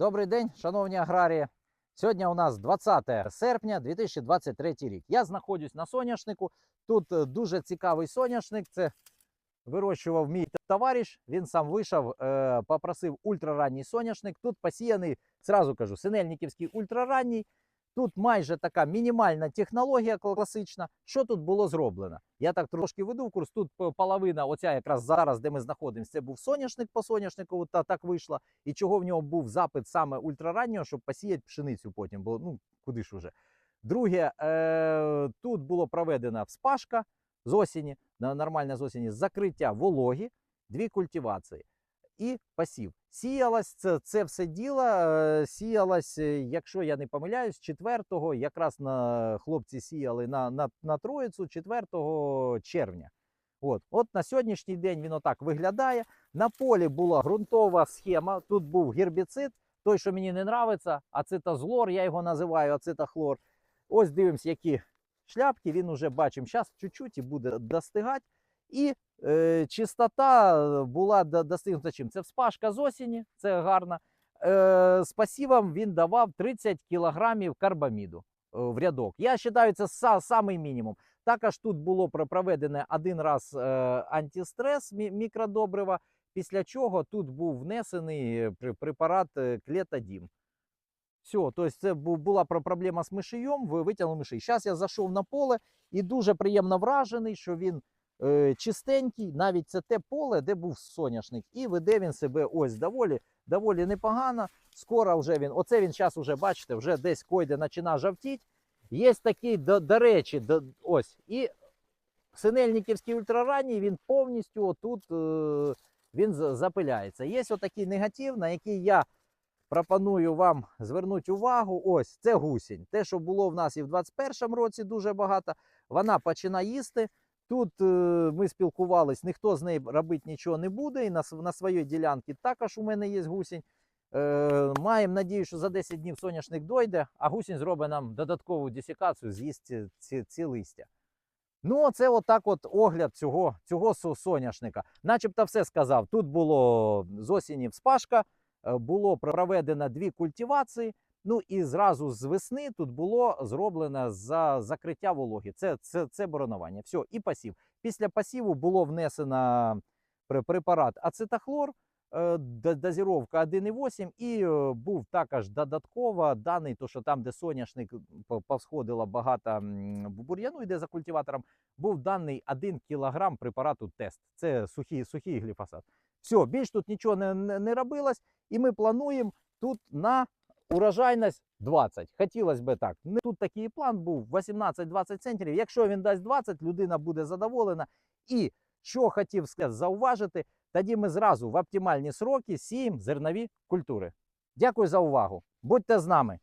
Добрий день, шановні аграрії. Сьогодні у нас 20 серпня 2023 рік. Я знаходжусь на соняшнику. Тут е, дуже цікавий соняшник. Це вирощував мій товариш. Він сам вийшов, е, попросив ультраранній соняшник. Тут посіяний, зразу кажу, синельниківський ультраранній. Тут майже така мінімальна технологія класична. Що тут було зроблено? Я так трошки веду в курс. Тут половина, оця якраз зараз, де ми знаходимося, це був соняшник по соняшнику. Та так вийшло. І чого в нього був запит саме ультрараннього, щоб посіяти пшеницю потім, бо ну куди ж уже. Друге, е, тут було проведена вспашка з осені, на- нормальна з осені, закриття вологі, дві культивації і посів. Сіялось це, це все діло, е, сіялось, е, якщо я не помиляюсь, 4-го, якраз на хлопці сіяли на, на, на Троїцю 4 червня. От, от на сьогоднішній день він отак виглядає. На полі була ґрунтова схема. Тут був гербіцид, той, що мені не нравиться, ацетазлор, я його називаю ацетахлор. Ось дивимося, які шляпки. Він уже бачимо, зараз чуть-чуть і буде достигати. І е, чистота була до- достигнута чим? Це вспашка з осені, це гарно. Е, з пасівом він давав 30 кілограмів карбаміду е, в рядок. Я вважаю, це са, самий мінімум. Також тут було про- проведене один раз е, антистрес мікродобрива, після чого тут був внесений препарат е, клетодім. Все, тобто це була проблема з мишийом, ви витягнули. Зараз я зайшов на поле і дуже приємно вражений, що він е, чистенький, навіть це те поле, де був соняшник. І веде він себе ось доволі, доволі непогано. Скоро вже він, оце він зараз вже, бачите, вже десь койде починає жовтіть. Є такий, до, до речі, до, ось. І синельниківський ультраранній, він повністю отут е, він запиляється. Є отакий негатив, на який я пропоную вам звернути увагу. Ось це гусінь. Те, що було в нас і в 21-му році дуже багато, вона починає їсти. Тут е, ми спілкувались, ніхто з нею робити нічого не буде. І на, на своїй ділянці також у мене є гусінь. Е, маємо надію, що за 10 днів соняшник дойде, а гусінь зробить нам додаткову десікацію, з'їсть ці, ці, ці листя. Ну, це отак от огляд цього, цього соняшника. Начебто все сказав. Тут було з осені вспашка, е, було проведено дві культивації. Ну і зразу з весни тут було зроблено за закриття вологи. Це, це, це боронування. Все, і пасів. Після пасіву було внесено препарат ацетахлор, е, дозіровка 1,8 і е, був також додатково даний, то що там, де соняшник по- повсходило багато бур'яну, йде за культиватором, був даний 1 кг препарату тест. Це сухий, сухий гліфосат. Все, більш тут нічого не, не, не робилось, і ми плануємо тут на урожайність 20. Хотілося б так. Тут такий план був 18-20 центнерів. Якщо він дасть 20, людина буде задоволена. І що хотів зауважити, тоді ми зразу в оптимальні сроки сіємо зернові культури. Дякую за увагу. Будьте з нами.